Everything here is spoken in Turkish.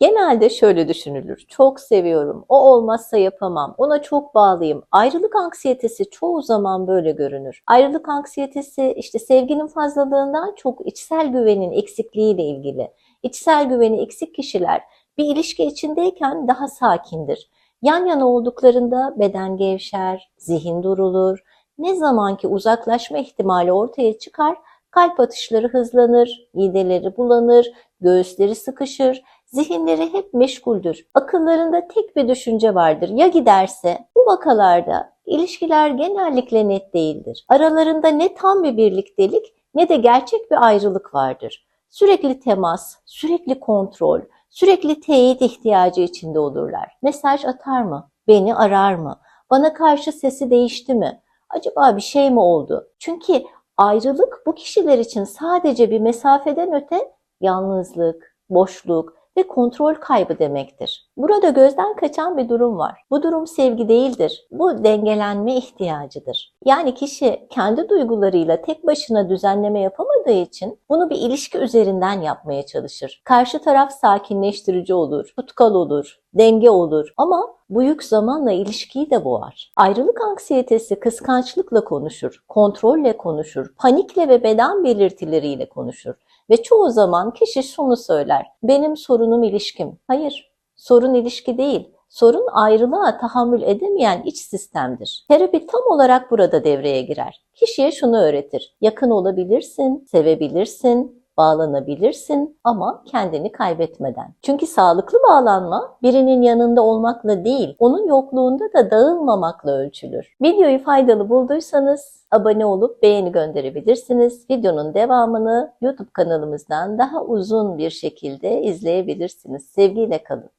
Genelde şöyle düşünülür. Çok seviyorum. O olmazsa yapamam. Ona çok bağlıyım. Ayrılık anksiyetesi çoğu zaman böyle görünür. Ayrılık anksiyetesi işte sevginin fazlalığından çok içsel güvenin eksikliğiyle ilgili. İçsel güveni eksik kişiler bir ilişki içindeyken daha sakindir. Yan yana olduklarında beden gevşer, zihin durulur. Ne zamanki uzaklaşma ihtimali ortaya çıkar, kalp atışları hızlanır, mideleri bulanır, göğüsleri sıkışır, zihinleri hep meşguldür. Akıllarında tek bir düşünce vardır. Ya giderse? Bu vakalarda ilişkiler genellikle net değildir. Aralarında ne tam bir birliktelik ne de gerçek bir ayrılık vardır. Sürekli temas, sürekli kontrol, sürekli teyit ihtiyacı içinde olurlar. Mesaj atar mı? Beni arar mı? Bana karşı sesi değişti mi? Acaba bir şey mi oldu? Çünkü ayrılık bu kişiler için sadece bir mesafeden öte yalnızlık, boşluk ve kontrol kaybı demektir. Burada gözden kaçan bir durum var. Bu durum sevgi değildir. Bu dengelenme ihtiyacıdır. Yani kişi kendi duygularıyla tek başına düzenleme yapamadığı için bunu bir ilişki üzerinden yapmaya çalışır. Karşı taraf sakinleştirici olur, tutkal olur, denge olur ama bu yük zamanla ilişkiyi de boğar. Ayrılık anksiyetesi kıskançlıkla konuşur, kontrolle konuşur, panikle ve beden belirtileriyle konuşur. Ve çoğu zaman kişi şunu söyler. Benim sorunum ilişkim. Hayır, sorun ilişki değil. Sorun ayrılığa tahammül edemeyen iç sistemdir. Terapi tam olarak burada devreye girer. Kişiye şunu öğretir. Yakın olabilirsin, sevebilirsin, bağlanabilirsin ama kendini kaybetmeden. Çünkü sağlıklı bağlanma birinin yanında olmakla değil, onun yokluğunda da dağılmamakla ölçülür. Videoyu faydalı bulduysanız abone olup beğeni gönderebilirsiniz. Videonun devamını YouTube kanalımızdan daha uzun bir şekilde izleyebilirsiniz. Sevgiyle kalın.